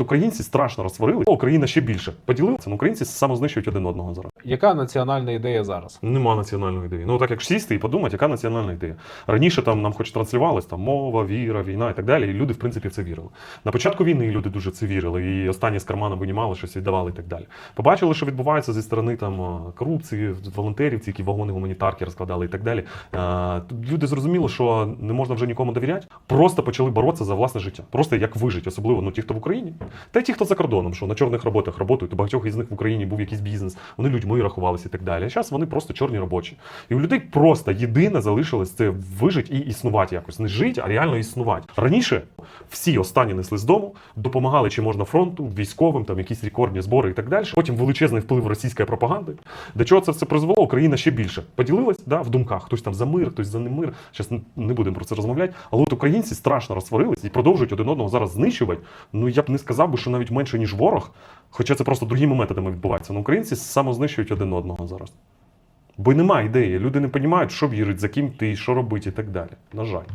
Українці страшно розсварили, Україна ще більше поділилася. Ну, українці самознищують один одного зараз. Яка національна ідея зараз? Нема національної ідеї. Ну так як сісти і подумати, яка національна ідея. Раніше там нам хоч транслювалось там мова, віра, війна і так далі. І люди, в принципі, в це вірили. На початку війни люди дуже це вірили, і останні з кармана винімали щось віддавали і так далі. Побачили, що відбувається зі сторони там корупції, волонтерів, ці які вагони гуманітарки розкладали і так далі. А, Люди зрозуміли, що не можна вже нікому довіряти. Просто почали боротися за власне життя. Просто як вижити, особливо ну ті, хто в Україні, та й ті, хто за кордоном, що на чорних роботах працюють, у багатьох із них в Україні був якийсь бізнес, вони людьми рахувалися і так далі. А зараз вони просто чорні робочі. І у людей просто єдине залишилось це вижити і існувати якось. Не жити, а реально існувати. Раніше всі останні несли з дому, допомагали чи можна фронту, військовим, там якісь рекордні збори і так далі. Потім величезний вплив російської пропаганди. До чого це все призвело? Україна ще більше поділилась да, в думках. Хтось там за мир, хтось за немир. Зараз не будемо про це розмовляти. Але от українці страшно розсварились і продовжують один одного зараз знищувати. Ну я б не сказав би, що навіть менше ніж ворог. Хоча це просто другими методами відбувається. Ну, українці самознищують один одного зараз. Бо немає ідеї. Люди не розуміють, що вірить, за ким ти, що робити і так далі. На жаль.